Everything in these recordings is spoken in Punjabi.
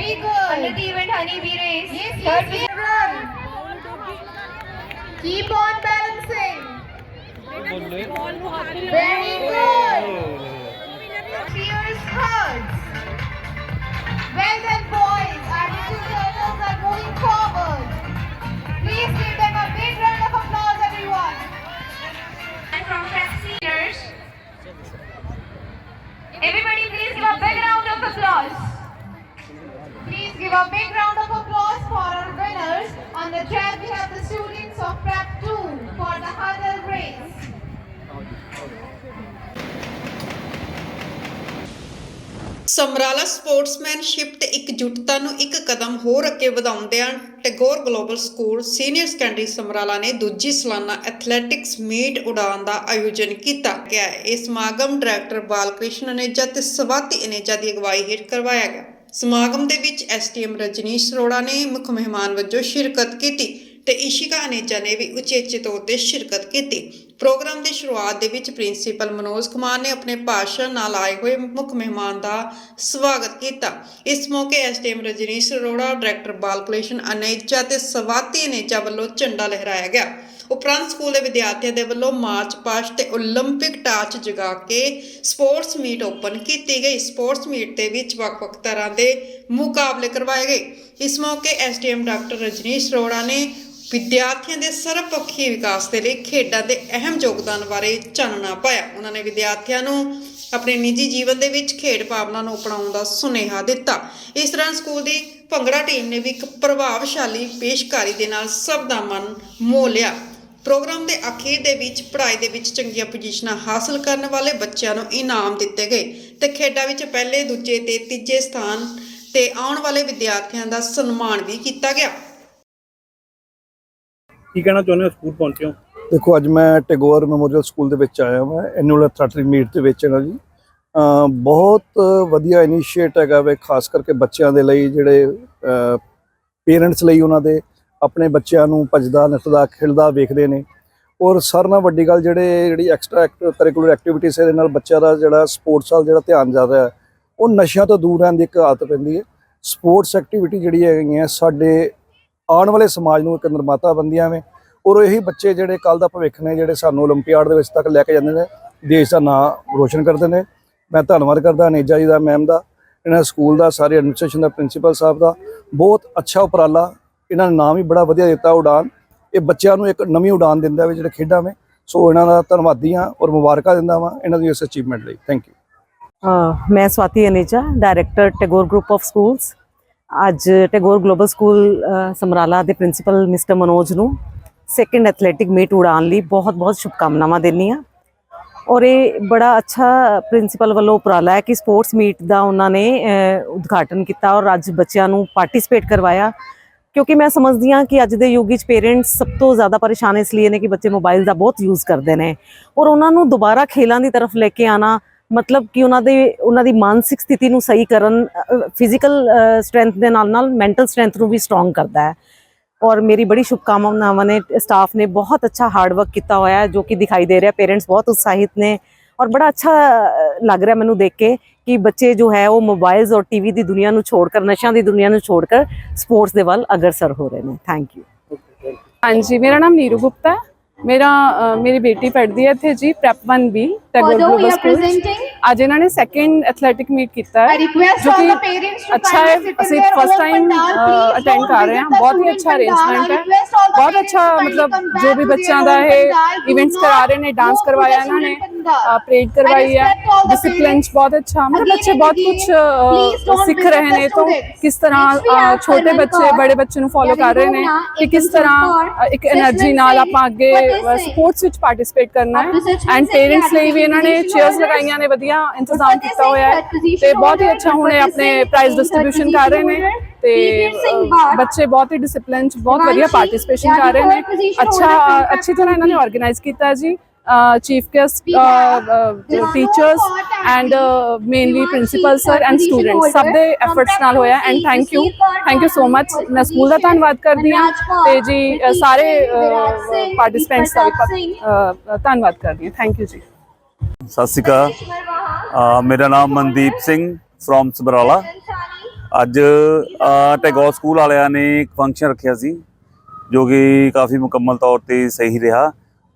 Very good. under the event Honey Bee Race, Yes, third yes, yes. Run. Keep on balancing. Very Samrala sportsmanship ਤੇ ਇਕਜੁੱਟਤਾ ਨੂੰ ਇੱਕ ਕਦਮ ਹੋਰ ਅੱਗੇ ਵਧਾਉਂਦਿਆਂ Tagore global school senior secondary Samrala ਨੇ ਦੂਜੀ ਸਾਲਾਨਾ ਐਥਲੈਟਿਕਸ ਮੀਟ ਉਡਾਨ ਦਾ ਆਯੋਜਨ ਕੀਤਾ। ਗਿਆ ਹੈ। ਇਹ ਸਮਾਗਮ ਡਾਇਰੈਕਟਰ ਬਾਲਕ੍ਰਿਸ਼ਨ ਅਨੇਜਾ ਤੇ ਸਵਾਤੀ ਅਨੇਜਾ ਦੀ ਅਗਵਾਈ ਹੇਠ ਕਰਵਾਇਆ ਗਿਆ। ਸਮਾਗਮ ਦੇ ਵਿੱਚ ਐਸਟੀਐਮ ਰਜਨੀਸ਼ ਅਰੋੜਾ ਨੇ ਮੁੱਖ ਮਹਿਮਾਨ ਵਜੋਂ ਸ਼ਿਰਕਤ ਕੀਤੀ ਤੇ ਇਸ਼ਿਕਾ ਅਨੇਜਾ ਨੇ ਵੀ ਉਚੇਚੇ ਤੌਰ ਤੇ ਸ਼ਿਰਕਤ ਕੀਤੀ। ਪ੍ਰੋਗਰਾਮ ਦੀ ਸ਼ੁਰੂਆਤ ਦੇ ਵਿੱਚ ਪ੍ਰਿੰਸੀਪਲ ਮਨੋਜ ਕੁਮਾਰ ਨੇ ਆਪਣੇ ਭਾਸ਼ਣ ਨਾਲ ਆਏ ਹੋਏ ਮੁੱਖ ਮਹਿਮਾਨ ਦਾ ਸਵਾਗਤ ਕੀਤਾ ਇਸ ਮੌਕੇ ਐਸਟੀਐਮ ਰਜਨੀਸ਼ ਅਰੋੜਾ ਡਾਇਰੈਕਟਰ ਬਾਲਕ੍ਰਿਸ਼ਨ ਅਨੇਜਾ ਤੇ ਸਵਾਤੀ ਅਨੇਜਾ ਵੱਲੋਂ ਝੰਡਾ ਲਹਿਰਾਇਆ ਗਿਆ ਉਪਰੰਤ ਸਕੂਲ ਦੇ ਵਿਦਿਆਰਥੀਆਂ ਦੇ ਵੱਲੋਂ ਮਾਰਚ ਪਾਸਟ ਤੇ 올림픽 ਟਾਰਚ ਜਗਾ ਕੇ ਸਪੋਰਟਸ ਮੀਟ ਓਪਨ ਕੀਤੀ ਗਈ ਸਪੋਰਟਸ ਮੀਟ ਦੇ ਵਿੱਚ ਵੱਖ-ਵੱਖ ਤਰ੍ਹਾਂ ਦੇ ਮੁਕਾਬਲੇ ਕਰਵਾਏ ਗਏ ਇਸ ਮੌਕੇ ਐਸਡੀਐਮ ਡਾਕਟਰ ਰਜਨੀਸ਼ ਅਰੋੜਾ ਨੇ ਵਿਦਿਆਰਥੀਆਂ ਦੇ ਸਰਬਪੱਖੀ ਵਿਕਾਸ ਦੇ ਲਈ ਖੇਡਾਂ ਦੇ ਅਹਿਮ ਯੋਗਦਾਨ ਬਾਰੇ ਚਾਨਣਾ ਪਾਇਆ। ਉਹਨਾਂ ਨੇ ਵਿਦਿਆਰਥੀਆਂ ਨੂੰ ਆਪਣੇ ਨਿੱਜੀ ਜੀਵਨ ਦੇ ਵਿੱਚ ਖੇਡ ਭਾਵਨਾ ਨੂੰ ਅਪਣਾਉਣ ਦਾ ਸੁਨੇਹਾ ਦਿੱਤਾ। ਇਸ ਤਰ੍ਹਾਂ ਸਕੂਲ ਦੀ ਭੰਗੜਾ ਟੀਮ ਨੇ ਵੀ ਇੱਕ ਪ੍ਰਭਾਵਸ਼ਾਲੀ ਪੇਸ਼ਕਾਰੀ ਦੇ ਨਾਲ ਸਭ ਦਾ ਮਨ ਮੋਹ ਲਿਆ। ਪ੍ਰੋਗਰਾਮ ਦੇ ਅਖੀਰ ਦੇ ਵਿੱਚ ਪੜ੍ਹਾਈ ਦੇ ਵਿੱਚ ਚੰਗੀਆਂ ਪੋਜੀਸ਼ਨਾਂ ਹਾਸਲ ਕਰਨ ਵਾਲੇ ਬੱਚਿਆਂ ਨੂੰ ਇਨਾਮ ਦਿੱਤੇ ਗਏ ਤੇ ਖੇਡਾਂ ਵਿੱਚ ਪਹਿਲੇ, ਦੂਜੇ ਤੇ ਤੀਜੇ ਸਥਾਨ ਤੇ ਆਉਣ ਵਾਲੇ ਵਿਦਿਆਰਥੀਆਂ ਦਾ ਸਨਮਾਨ ਵੀ ਕੀਤਾ ਗਿਆ। ਕੀ ਕਹਿਣਾ ਚਾਹੁੰਦੇ ਹੋ ਸਕੂਲ ਪਹੁੰਚੇ ਹੋ? ਦੇਖੋ, ਅੱਜ ਮੈਂ ਟੈਗੋਰ ਮੈਮੋਰੀਅਲ ਸਕੂਲ ਦੇ ਵਿੱਚ ਆਇਆ ਹਾਂ ਐਨੂਅਲ ਐਥਲੈਟਿਕ ਮੀਟ ਦੇ ਵਿੱਚ ਨਾ ਜੀ। ਬਹੁਤ ਵਧੀਆ ਇਨੀਸ਼ੀਏਟ ਹੈਗਾ ਵੇ, ਖਾਸ ਕਰਕੇ ਬੱਚਿਆਂ ਦੇ ਲਈ ਜਿਹੜੇ ਪੇਰੈਂਟਸ ਲਈ ਉਹਨਾਂ ਦੇ, ਆਪਣੇ ਬੱਚਿਆਂ ਨੂੰ ਭੱਜਦਾ ਨੱਠਦਾ ਖੇਡਦਾ ਵੇਖਦੇ ਨੇ। ਔਰ ਸਾਰਿਆਂ ਨਾਲ ਵੱਡੀ ਗੱਲ ਜਿਹੜੇ, ਜਿਹੜੀ ਐਕਸਟਰਾ ਕਰਿਕੂਲਰ ਐਕਟੀਵਿਟੀਜ਼ ਇਹਦੇ ਨਾਲ ਬੱਚਿਆਂ ਦਾ ਜਿਹੜਾ ਸਪੋਰਟਸ ਵੱਲ ਜਿਹੜਾ ਧਿਆਨ ਜਾ ਰਿਹਾ, ਉਹ ਨਸ਼ਿਆਂ ਤੋਂ ਦੂਰ ਰਹਿਣ ਦੀ ਇੱਕ ਆਦਤ ਪੈਂਦੀ ਹੈ। ਸਪੋਰਟਸ ਐਕਟੀਵਿਟੀ ਜਿਹੜੀ ਹੈਗੀਆਂ ਸਾਡੇ ਆਉਣ ਵਾਲੇ ਸਮਾਜ ਨੂੰ ਇੱਕ ਨਿਰਮਾਤਾ ਬੰਦੀਆਂ ਵੇ ਔਰ ਇਹੀ ਬੱਚੇ ਜਿਹੜੇ ਕੱਲ ਦਾ ਭਵਿੱਖ ਨੇ ਜਿਹੜੇ ਸਾਨੂੰ 올림픽 ਦੇ ਵਿੱਚ ਤੱਕ ਲੈ ਕੇ ਜਾਂਦੇ ਨੇ ਦੇਸ਼ ਦਾ ਨਾਮ ਰੋਸ਼ਨ ਕਰਦੇ ਨੇ ਮੈਂ ਧੰਨਵਾਦ ਕਰਦਾ ਨੇਜਾ ਜੀ ਦਾ ਮੈਮ ਦਾ ਇਹਨਾਂ ਸਕੂਲ ਦਾ ਸਾਰੇ ਐਡਮਿਨਿਸਟ੍ਰੇਸ਼ਨ ਦਾ ਪ੍ਰਿੰਸੀਪਲ ਸਾਹਿਬ ਦਾ ਬਹੁਤ ਅੱਛਾ ਉਪਰਾਲਾ ਇਹਨਾਂ ਨੇ ਨਾਮ ਹੀ ਬੜਾ ਵਧੀਆ ਦਿੱਤਾ ਉਡਾਨ ਇਹ ਬੱਚਿਆਂ ਨੂੰ ਇੱਕ ਨਵੀਂ ਉਡਾਨ ਦਿੰਦਾ ਵੇ ਜਿਹੜੇ ਖੇਡਾਂ ਵੇ ਸੋ ਇਹਨਾਂ ਦਾ ਧੰਨਵਾਦੀ ਹਾਂ ਔਰ ਮੁਬਾਰਕਾਂ ਦਿੰਦਾ ਵਾਂ ਇਹਨਾਂ ਦੀ ਇਸ ਅਚੀਵਮੈਂਟ ਲਈ ਥੈਂਕ ਯੂ ਅ, ਮੈਂ Swati Aneja director Tagore group of schools ਅੱਜ ਟੈਗੋਰ ਗਲੋਬਲ ਸਕੂਲ ਸਮਰਾਲਾ ਦੇ ਪ੍ਰਿੰਸੀਪਲ ਮਿਸਟਰ ਮਨੋਜ ਨੂੰ ਸੈਕੰਡ ਐਥਲੈਟਿਕ ਮੀਟ ਉਡਾਨ ਲਈ ਬਹੁਤ-ਬਹੁਤ ਸ਼ੁਭਕਾਮਨਾਵਾਂ ਦਿੰਦੀ ਹਾਂ। ਔਰ ਇਹ ਬੜਾ ਅੱਛਾ ਪ੍ਰਿੰਸੀਪਲ ਵੱਲੋਂ ਉਪਰਾਲਾ ਹੈ ਕਿ ਸਪੋਰਟਸ ਮੀਟ ਦਾ ਉਹਨਾਂ ਨੇ ਉਦਘਾਟਨ ਕੀਤਾ ਔਰ ਅੱਜ ਬੱਚਿਆਂ ਨੂੰ ਪਾਰਟਿਸਿਪੇਟ ਕਰਵਾਇਆ। ਕਿਉਂਕਿ ਮੈਂ ਸਮਝਦੀ ਹਾਂ ਕਿ ਅੱਜ ਦੇ ਯੁੱਗ ਵਿੱਚ ਪੇਰੈਂਟਸ ਸਭ ਤੋਂ ਜ਼ਿਆਦਾ ਪਰੇਸ਼ਾਨ ਇਸ ਲਈ ਨੇ ਕਿ ਬੱਚੇ ਮੋਬਾਈਲ ਦਾ ਬਹੁਤ ਯੂਜ਼ ਕਰਦੇ ਨੇ। ਔਰ ਉਹਨਾਂ ਨੂੰ ਦੁਬਾਰਾ ਖੇਲਾਂ ਦੀ ਤਰਫ ਲੈ ਕੇ ਆਣਾ ਮਤਲਬ ਕਿ ਉਹਨਾਂ ਦੇ, ਉਹਨਾਂ ਦੀ ਮਾਨਸਿਕ ਸਥਿਤੀ ਨੂੰ ਸਹੀ ਕਰਨ ਫਿਜ਼ੀਕਲ ਸਟਰੈਂਥ ਦੇ ਨਾਲ ਨਾਲ ਮੈਂਟਲ ਸਟਰੈਂਥ ਨੂੰ ਵੀ ਸਟਰੋਂਗ ਕਰਦਾ ਹੈ। ਔਰ ਮੇਰੀ ਬੜੀ ਸ਼ੁਭਕਾਮਨਾਵਾਂ ਨੇ ਸਟਾਫ ਨੇ ਬਹੁਤ ਅੱਛਾ ਹਾਰਡ ਵਰਕ ਕੀਤਾ ਹੋਇਆ ਹੈ, ਜੋ ਕਿ ਦਿਖਾਈ ਦੇ ਰਿਹਾ। ਪੇਰੈਂਟਸ ਬਹੁਤ ਉਤਸ਼ਾਹਿਤ ਨੇ ਔਰ ਬੜਾ ਅੱਛਾ ਲੱਗ ਰਿਹਾ ਮੈਨੂੰ ਦੇਖ ਕੇ ਕਿ ਬੱਚੇ ਜੋ ਹੈ ਉਹ ਮੋਬਾਈਲਸ ਔਰ ਟੀਵੀ ਦੀ ਦੁਨੀਆ ਨੂੰ ਛੋੜ ਕਰ ਨਸ਼ਿਆਂ ਦੀ ਦੁਨੀਆ ਨੂੰ ਛੋੜ ਕਰ ਸਪੋਰਟਸ ਦੇ ਵੱਲ ਅਗਰਸਰ ਹੋ ਰਹੇ ਨੇ। ਥੈਂਕ ਯੂ ਹਾਂਜੀ, ਮੇਰਾ ਨਾਮ ਨੀਰੂ ਗੁਪਤਾ ਹੈ। ਮੇਰਾ ਮੇਰੀ ਬੇਟੀ ਪੜ੍ਹਦੀ ਹੈ ਇੱਥੇ ਜੀ prep 1 B Tagore global school ਅੱਜ ਇਹਨਾਂ ਨੇ ਸੈਕੰਡ ਐਥਲੈਟਿਕ ਮੀਟ ਕੀਤਾ ਹੈ ਜੋ ਕਿ ਅੱਛਾ ਹੈ ਅਸੀਂ ਫਸਟ ਟਾਈਮ ਅਟੈਂਡ ਕਰ ਰਹੇ ਹਾਂ। ਬਹੁਤ ਹੀ ਅੱਛਾ ਅਰੇਂਜਮੈਂਟ ਹੈ। ਬਹੁਤ ਅੱਛਾ ਮਤਲਬ ਜੋ ਵੀ ਬੱਚਿਆਂ ਦਾ ਇਹ ਇਵੈਂਟਸ ਕਰਾ ਰਹੇ ਨੇ ਡਾਂਸ ਕਰਵਾਇਆ ਇਹਨਾਂ ਨੇ ਪਰੇਡ ਕਰਵਾਈ ਹੈ। ਡਿਸਪਲਿਨ ਬਹੁਤ ਅੱਛਾ ਮਤਲਬ ਬੱਚੇ ਬਹੁਤ ਕੁਝ ਸਿੱਖ ਰਹੇ ਨੇ ਤੋਂ ਕਿਸ ਤਰ੍ਹਾਂ ਛੋਟੇ ਬੱਚੇ ਬੜੇ ਬੱਚੇ ਨੂੰ ਫੋਲੋ ਕਰ ਰਹੇ ਨੇ ਕਿ ਕਿਸ ਤਰ੍ਹਾਂ ਇੱਕ એનર્ਜੀ ਨਾਲ ਆਪਾਂ ਅੱਗੇ ਸਪੋਰਟਸ ਵਿੱਚ ਪਾਰਟਿਸਿਪੇਟ ਕਰਨਾ ਹੈ ਐਂਡ ਪੇਰੈਂਟਸ ਲਈ ਵੀ ਇਹਨਾਂ ਨੇ ਚੇਅਰਸ ਲਗਾਈਆਂ ਨੇ ਵਧੀਆ ਇੰਤਜ਼ਾਮ ਕੀਤਾ ਹੋਇਆ ਹੈ ਤੇ ਬਹੁਤ ਹੀ ਅੱਛਾ ਹੁਣ ਆਪਣੇ ਪ੍ਰਾਈਜ਼ ਡਿਸਟ੍ਰੀਬਿਊਸ਼ਨ ਕਰ ਰਹੇ ਨੇ ਤੇ ਬੱਚੇ ਬਹੁਤ ਹੀ ਡਿਸਪਲਿਨ ਚ ਬਹੁਤ ਵਧੀਆ ਪਾਰਟਿਸਿਪੇਸ਼ਨ ਕਰ ਰਹੇ ਨੇ। ਅੱਛਾ ਅੱਛੀ ਤਰ੍ਹਾਂ ਇਹਨਾਂ ਨੇ ਆਰਗੇਨਾਈਜ਼ ਕੀਤਾ ਜੀ। Teachers Rano and Kotani, mainly Himanshi, principal sir third and position students ਸਭ ਦੇ ਐਫਰਟਸ ਨਾਲ ਹੋਇਆ and thank you thank you so much ਮੈਂ ਸਕੂਲ ਦਾ ਧੰਨਵਾਦ ਕਰਦੀ ਹਾਂ ਤੇ ਜੀ ਸਾਰੇ ਪਾਰਟਿਸਪੈਂਟਸ ਦਾ ਧੰਨਵਾਦ ਕਰਦੀ ਹਾਂ ਥੈਂਕ ਯੂ ਜੀ ਸਤਿ ਸ਼੍ਰੀ ਅਕਾਲ ਮੇਰਾ ਨਾਮ ਮਨਦੀਪ ਸਿੰਘ ਫਰੋਮ ਸਬਰਾਲਾ ਅੱਜ ਟੈਗੋਰ ਸਕੂਲ ਵਾਲਿਆਂ ਨੇ ਇੱਕ ਫੰਕਸ਼ਨ ਰੱਖਿਆ ਸੀ ਜੋ ਕਿ ਕਾਫੀ ਮੁਕੰਮਲ ਤੌਰ ਤੇ ਸਹੀ ਰਿਹਾ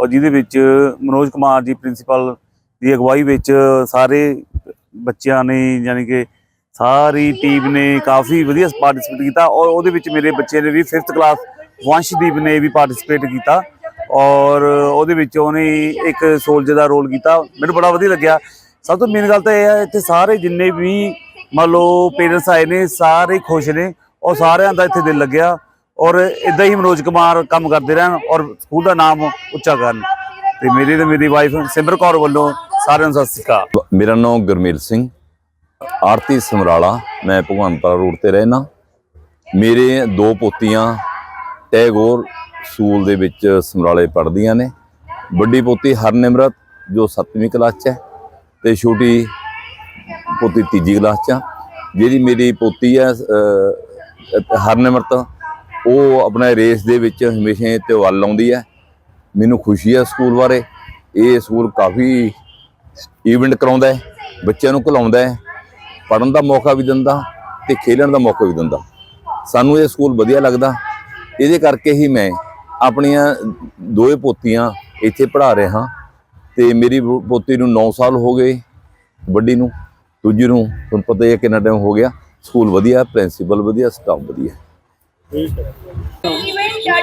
ਔਰ ਜਿਹਦੇ ਵਿੱਚ ਮਨੋਜ ਕੁਮਾਰ ਜੀ ਪ੍ਰਿੰਸੀਪਲ ਦੀ ਅਗਵਾਈ ਵਿੱਚ ਸਾਰੇ ਬੱਚਿਆਂ ਨੇ ਯਾਨੀ ਕਿ ਸਾਰੀ ਟੀਮ ਨੇ ਕਾਫੀ ਵਧੀਆ ਪਾਰਟਿਸਿਪੇਟ ਕੀਤਾ ਔਰ ਉਹਦੇ ਵਿੱਚ ਮੇਰੇ ਬੱਚੇ ਨੇ ਵੀ 5th ਕਲਾਸ ਵੰਸ਼ਦੀਪ ਨੇ ਵੀ ਪਾਰਟਿਸਿਪੇਟ ਕੀਤਾ ਔਰ ਉਹਦੇ ਵਿੱਚ ਉਹਨੇ ਇੱਕ ਸੋਲਜਰ ਦਾ ਰੋਲ ਕੀਤਾ। ਮੈਨੂੰ ਬੜਾ ਵਧੀਆ ਲੱਗਿਆ। ਸਭ ਤੋਂ ਮੇਨ ਗੱਲ ਤਾਂ ਇਹ ਹੈ ਇੱਥੇ ਸਾਰੇ ਜਿੰਨੇ ਵੀ ਮੰਨ ਲਓ ਪੇਰੈਂਟਸ ਆਏ ਨੇ ਸਾਰੇ ਖੁਸ਼ ਨੇ ਔਰ ਸਾਰਿਆਂ ਦਾ ਇੱਥੇ ਦਿਲ ਲੱਗਿਆ। ਔਰ ਇਦਾਂ ਹੀ ਮਨੋਜ ਕੁਮਾਰ ਕੰਮ ਕਰਦੇ ਰਹਿਣ ਔਰ ਸਕੂਲ ਦਾ ਨਾਮ ਉੱਚਾ ਕਰਨ। ਤੇ ਮੇਰੀ ਤੇ ਮੇਰੀ ਵਾਈਫ ਸਿਮਰ ਕੌਰ ਵੱਲੋਂ ਸਾਰਿਆਂ ਨੂੰ ਸਤਿ ਸ਼੍ਰੀ ਅਕਾਲ। ਮੇਰਾ ਨਾਮ ਗੁਰਮੇਲ ਸਿੰਘ। ਆਰਤੀ ਸਮਰਾਲਾ ਮੈਂ ਭਗਵਾਨਪੁਰਾ ਰੋਡ ਤੇ ਰਹਿਣਾ ਮੇਰੇ ਦੋ ਪੋਤੀਆਂ ਟੈਗੋਰ ਸਕੂਲ ਦੇ ਵਿੱਚ ਸਮਰਾਲੇ ਪੜ੍ਹਦੀਆਂ ਨੇ। ਵੱਡੀ ਪੋਤੀ ਹਰਨਿਮਰਤ ਜੋ 7ਵੀਂ ਕਲਾਸ 'ਚ ਹੈ ਤੇ ਛੋਟੀ ਪੋਤੀ ਤੀਜੀ ਕਲਾਸ 'ਚ ਆ। ਜਿਹੜੀ ਮੇਰੀ ਪੋਤੀ ਹੈ ਅਹ, ਹਰਨਿਮਰਤ ਉਹ ਆਪਣੇ ਰੇਸ ਦੇ ਵਿੱਚ ਹਮੇਸ਼ਾ ਤੇ ਵੱਲ ਆਉਂਦੀ ਹੈ। ਮੈਨੂੰ ਖੁਸ਼ੀ ਹੈ ਸਕੂਲ ਬਾਰੇ। ਇਹ ਸਕੂਲ ਕਾਫੀ ਇਵੈਂਟ ਕਰਾਉਂਦਾ ਹੈ, ਬੱਚਿਆਂ ਨੂੰ ਘੁਲਾਉਂਦਾ ਹੈ। ਪੜਨ ਦਾ ਮੌਕਾ ਵੀ ਦਿੰਦਾ ਤੇ ਖੇਡਣ ਦਾ ਮੌਕਾ ਵੀ ਦਿੰਦਾ। ਸਾਨੂੰ ਇਹ ਸਕੂਲ ਵਧੀਆ ਲੱਗਦਾ। ਇਹਦੇ ਕਰਕੇ ਹੀ ਮੈਂ ਆਪਣੀਆਂ ਦੋਏ ਪੋਤੀਆਂ ਇੱਥੇ ਪੜ੍ਹਾ ਰਿਹਾ ਹਾਂ ਤੇ ਮੇਰੀ ਪੋਤੀ ਨੂੰ 9 ਸਾਲ ਹੋ ਗਏ, ਵੱਡੀ ਨੂੰ, ਦੂਜੀ ਨੂੰ, ਤੁਹਾਨੂੰ ਪਤਾ ਹੀ ਹੈ ਕਿੰਨਾ ਟਾਈਮ ਹੋ ਗਿਆ। ਸਕੂਲ ਵਧੀਆ ਪ੍ਰਿੰਸੀਪਲ ਵਧੀਆ ਸਟਾਫ ਵਧੀਆ। ਠੀਕ ਹੈ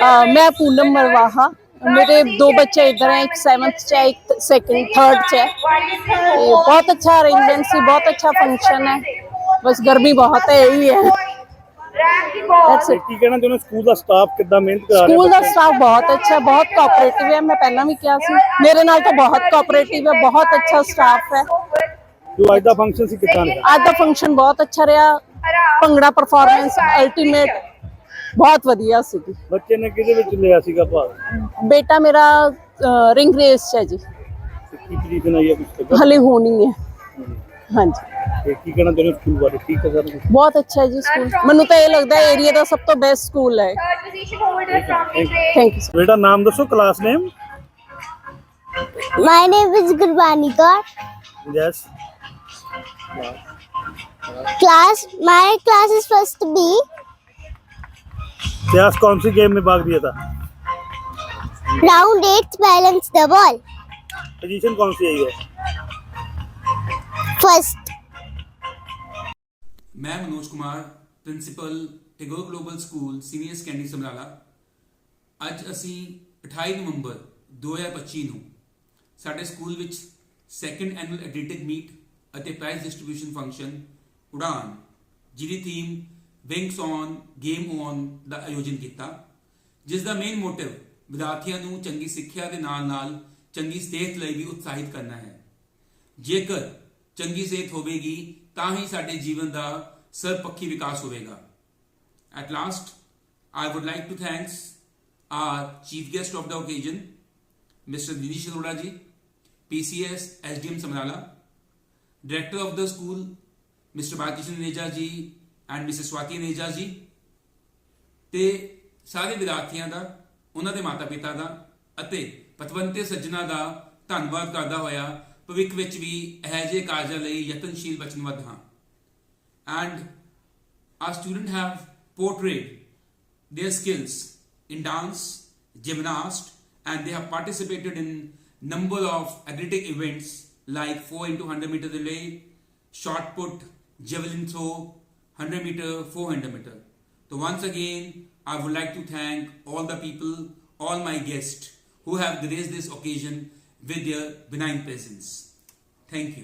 ਅ, ਮੈਂ ਪੂਨਮ ਮਰਵਾਹਾ मेरे दो बच्चे इधर हैं एक सेवन्थ च है एक सेकंड थर्ड च है ये बहुत अच्छा अरेंजमेंट सी बहुत अच्छा फंक्शन है बस गर्मी बहुत है यही है That's it. ਕੀ ਕਹਿਣਾ ਚਾਹੁੰਦੇ ਸਕੂਲ ਦਾ ਸਟਾਫ ਕਿੱਦਾਂ ਮਿਹਨਤ ਕਰਾ ਰਿਹਾ ਸਕੂਲ ਦਾ ਬੱਚਿਆਂ ਸਟਾਫ ਬਹੁਤ ਅੱਛਾ ਬਹੁਤ ਕੋਆਪਰੇਟਿਵ ਹੈ ਮੈਂ ਪਹਿਲਾਂ ਵੀ ਕਿਹਾ ਸੀ ਮੇਰੇ ਨਾਲ ਤਾਂ ਬਹੁਤ ਕੋਆਪਰੇਟਿਵ ਹੈ ਬਹੁਤ ਅੱਛਾ ਸਟਾਫ ਹੈ ਨੂੰ? ਜੋ ਅੱਜ ਦਾ ਫੰਕਸ਼ਨ ਸੀ ਕਿੱਦਾਂ ਰਿਹਾ ਅੱਜ ਦਾ ਫੰਕਸ਼ਨ ਬਹੁਤ ਅੱਛਾ ਰਿਹਾ ਭੰਗੜਾ ਪਰਫਾਰਮੈਂਸ ਅਲਟੀਮੇਟ ਬਹੁਤ ਵਧੀਆ ਸੀਗੀ। ਬੱਚੇ ਨੇ ਕਿਹਦੇ ਵਿੱਚ ਲਿਆ ਸੀਗਾ ਭਾਗ? ਬੇਟਾ ਮੇਰਾ ਰਿੰਗ ਰੇਸ 'ਚ ਹੈ ਜੀ। ਤੇ ਕੀ ਪੋਜੀਸ਼ਨ ਆਈ ਹੈ ਕੁਝ ਪਤਾ ਹਲੇ ਹੋਣੀ ਹੈ। ਹਾਂਜੀ। ਤੇ ਕੀ ਕਹਿਣਾ ਚਾਹੁੰਦੇ ਸਕੂਲ ਬਾਰੇ? ਠੀਕ ਹੈ ਸਰ? ਬਹੁਤ ਅੱਛਾ ਹੈ ਜੀ ਸਕੂਲ। ਮੈਨੂੰ ਤਾਂ ਇਹ ਲੱਗਦਾ ਹੈ ਏਰੀਆ ਦਾ ਸਭ ਤੋਂ ਬੈਸਟ ਸਕੂਲ ਹੈ। Third position holder from the grade. Thank you ਬੇਟਾ ਨਾਮ ਦੱਸੋ class name My name is Gurbani Kaur. Yes Class, my class is first B. इतिहास कौन सी गेम में भाग लिया था Round eight, balance the ball. Position कौन सी आई है First. ਮੈਂ Manoj Kumar principal Tagore global school senior secondary Samrala ਅੱਜ ਅਸੀਂ 28 ਨਵੰਬਰ 2025 ਨੂੰ ਸਾਡੇ ਸਕੂਲ ਵਿੱਚ ਸੈਕੰਡ ਐਨੂਅਲ ਐਥਲੈਟਿਕ ਮੀਟ ਅਤੇ ਪ੍ਰਾਈਜ਼ ਡਿਸਟ੍ਰੀਬਿਊਸ਼ਨ ਫੰਕਸ਼ਨ ਉਡਾਨ ਜਿਹਦੀ theme wings on game on ਦਾ ਆਯੋਜਨ ਕੀਤਾ ਜਿਸ ਦਾ ਮੇਨ ਮੋਟਿਵ ਵਿਦਿਆਰਥੀਆਂ ਨੂੰ ਚੰਗੀ ਸਿੱਖਿਆ ਦੇ ਨਾਲ-ਨਾਲ ਚੰਗੀ ਸਿਹਤ ਲਈ ਵੀ ਉਤਸ਼ਾਹਿਤ ਕਰਨਾ ਹੈ ਜੇਕਰ ਚੰਗੀ ਸਿਹਤ ਹੋਵੇਗੀ ਤਾਂ ਹੀ ਸਾਡੇ ਜੀਵਨ ਦਾ ਸਰਪੱਖੀ ਵਿਕਾਸ ਹੋਵੇਗਾ at last I would like to thanks our chief guest of the occasion mister Dinesh Arora ji PCS SDM Samrala director of the school mister ਬਾਜੀਸ਼ਨ ਨੇਜਾ ji and Mrs. Swati Neja ji, ਤੇ ਸਾਰੇ ਵਿਦਿਆਰਥੀਆਂ ਦਾ ਉਹਨਾਂ ਦੇ ਮਾਤਾ-ਪਿਤਾ ਦਾ ਅਤੇ ਪਤਵੰਤੇ ਸੱਜਣਾ ਦਾ ਧੰਨਵਾਦ ਕਰਦਾ ਹੋਇਆ ਭਵਿੱਖ ਵਿੱਚ ਵੀ ਇਹੋ ਜਿਹੇ ਕਾਰਜਾਂ ਲਈ ਯਤਨਸ਼ੀਲ ਬਚਨਬੱਧ ਹਾਂ and our students have portrayed their skills in dance, gymnast, and they have participated in number of athletic events like 4 into 100 meter relay, shot put, javelin throw, 100 meter, 400 meter. So once again, I would like to thank all the people, all my guests who have graced this occasion with their benign presence. Thank you.